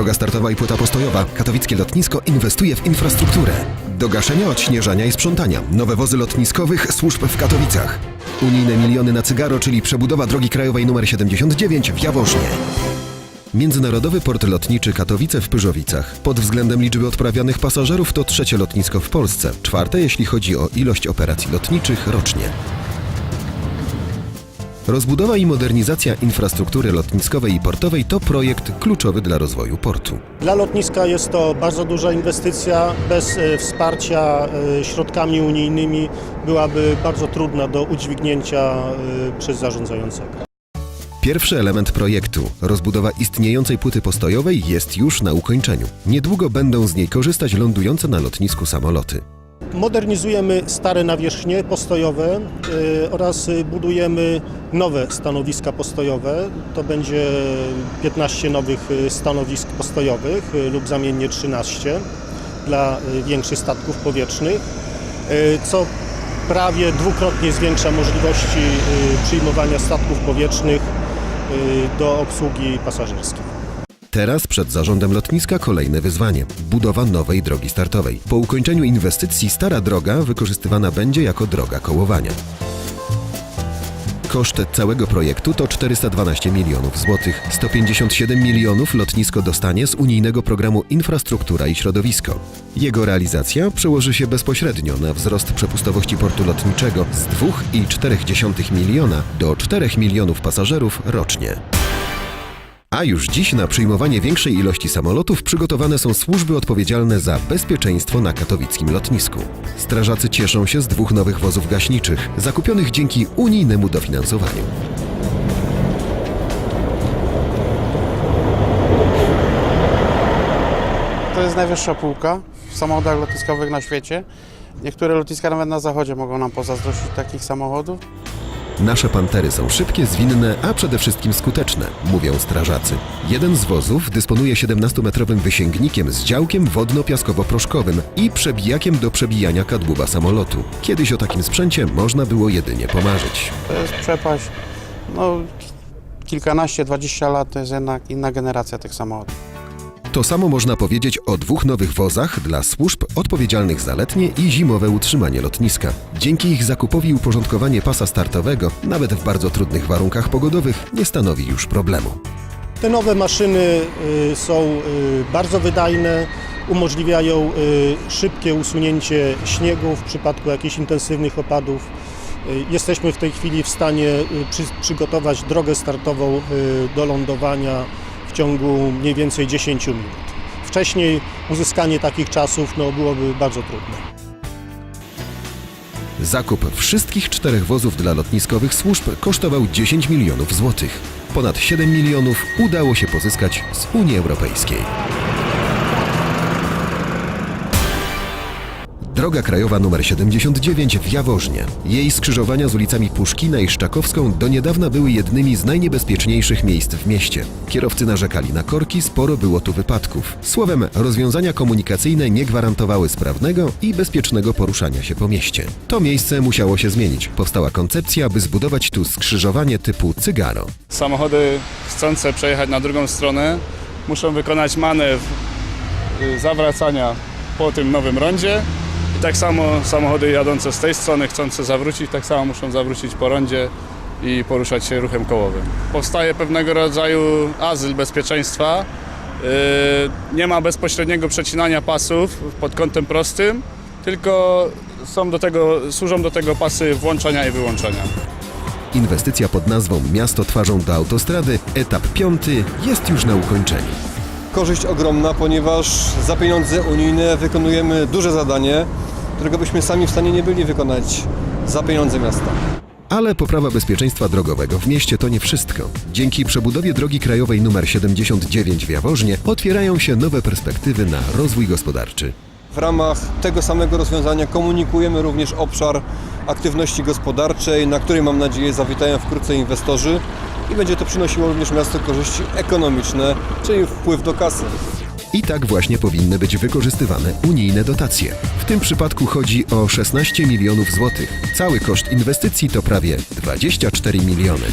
Droga startowa i płyta postojowa. Katowickie lotnisko inwestuje w infrastrukturę. Do gaszenia, odśnieżania i sprzątania. Nowe wozy lotniskowych służb w Katowicach. Unijne miliony na cygaro, czyli przebudowa drogi krajowej nr 79 w Jaworznie. Międzynarodowy Port Lotniczy Katowice w Pyrzowicach. Pod względem liczby odprawianych pasażerów to trzecie lotnisko w Polsce, czwarte jeśli chodzi o ilość operacji lotniczych rocznie. Rozbudowa i modernizacja infrastruktury lotniskowej i portowej to projekt kluczowy dla rozwoju portu. Dla lotniska jest to bardzo duża inwestycja. Bez e, wsparcia e, środkami unijnymi byłaby bardzo trudna do udźwignięcia e, przez zarządzającego. Pierwszy element projektu, rozbudowa istniejącej płyty postojowej, jest już na ukończeniu. Niedługo będą z niej korzystać lądujące na lotnisku samoloty. Modernizujemy stare nawierzchnie postojowe e, oraz budujemy nowe stanowiska postojowe. To będzie 15 nowych e, stanowisk postojowych e, lub zamiennie 13 dla większych statków powietrznych, co prawie dwukrotnie zwiększa możliwości przyjmowania statków powietrznych do obsługi pasażerskiej. Teraz przed zarządem lotniska kolejne wyzwanie budowa nowej drogi startowej. Po ukończeniu inwestycji stara droga wykorzystywana będzie jako droga kołowania. Koszt całego projektu to 412 milionów złotych. 157 milionów lotnisko dostanie z unijnego programu Infrastruktura i Środowisko. Jego realizacja przełoży się bezpośrednio na wzrost przepustowości portu lotniczego z 2,4 miliona do 4 milionów pasażerów rocznie. A już dziś na przyjmowanie większej ilości samolotów przygotowane są służby odpowiedzialne za bezpieczeństwo na katowickim lotnisku. Strażacy cieszą się z dwóch nowych wozów gaśniczych, zakupionych dzięki unijnemu dofinansowaniu. To jest najwyższa półka w samochodach lotniskowych na świecie. Niektóre lotniska nawet na zachodzie mogą nam pozazdrościć takich samochodów. Nasze pantery są szybkie, zwinne, a przede wszystkim skuteczne, mówią strażacy. Jeden z wozów dysponuje 17-metrowym wysięgnikiem z działkiem wodno-piaskowo-proszkowym i przebijakiem do przebijania kadłuba samolotu. Kiedyś o takim sprzęcie można było jedynie pomarzyć. To jest przepaść. No, kilkanaście, dwadzieścia lat to jest jednak inna generacja tych samochodów. To samo można powiedzieć o dwóch nowych wozach dla służb odpowiedzialnych za letnie i zimowe utrzymanie lotniska. Dzięki ich zakupowi uporządkowanie pasa startowego, nawet w bardzo trudnych warunkach pogodowych, nie stanowi już problemu. Te nowe maszyny y, są y, bardzo wydajne, umożliwiają y, szybkie usunięcie śniegu w przypadku jakichś intensywnych opadów. Jesteśmy w tej chwili w stanie przy, przygotować drogę startową do lądowania w ciągu mniej więcej 10 minut. Wcześniej uzyskanie takich czasów no, byłoby bardzo trudne. Zakup wszystkich czterech wozów dla lotniskowych służb kosztował 10 milionów złotych. Ponad 7 milionów udało się pozyskać z Unii Europejskiej. Droga krajowa nr 79 w Jaworznie. Jej skrzyżowania z ulicami Puszkina i Szczakowską do niedawna były jednymi z najniebezpieczniejszych miejsc w mieście. Kierowcy narzekali na korki, sporo było tu wypadków. Słowem, rozwiązania komunikacyjne nie gwarantowały sprawnego i bezpiecznego poruszania się po mieście. To miejsce musiało się zmienić. Powstała koncepcja, by zbudować tu skrzyżowanie typu cygaro. Samochody chcące przejechać na drugą stronę muszą wykonać manewr y, zawracania po tym nowym rondzie. I tak samo samochody jadące z tej strony, chcące zawrócić, tak samo muszą zawrócić po rondzie i poruszać się ruchem kołowym. Powstaje pewnego rodzaju azyl bezpieczeństwa. Y, Nie ma bezpośredniego przecinania pasów pod kątem prostym, tylko są do tego, służą do tego pasy włączania i wyłączania. Inwestycja pod nazwą Miasto twarzą do autostrady, etap piąty, jest już na ukończeniu. korzyść ogromna, ponieważ za pieniądze unijne wykonujemy duże zadanie, którego byśmy sami w stanie nie byli wykonać za pieniądze miasta. Ale poprawa bezpieczeństwa drogowego w mieście to nie wszystko. Dzięki przebudowie drogi krajowej nr 79 w Jaworznie otwierają się nowe perspektywy na rozwój gospodarczy. W ramach tego samego rozwiązania komunikujemy również obszar aktywności gospodarczej, na której mam nadzieję zawitają wkrótce inwestorzy i będzie to przynosiło również miasto korzyści ekonomiczne, czyli wpływ do kasy. I tak właśnie powinny być wykorzystywane unijne dotacje. W tym przypadku chodzi o 16 milionów złotych. Cały koszt inwestycji to prawie 24 miliony.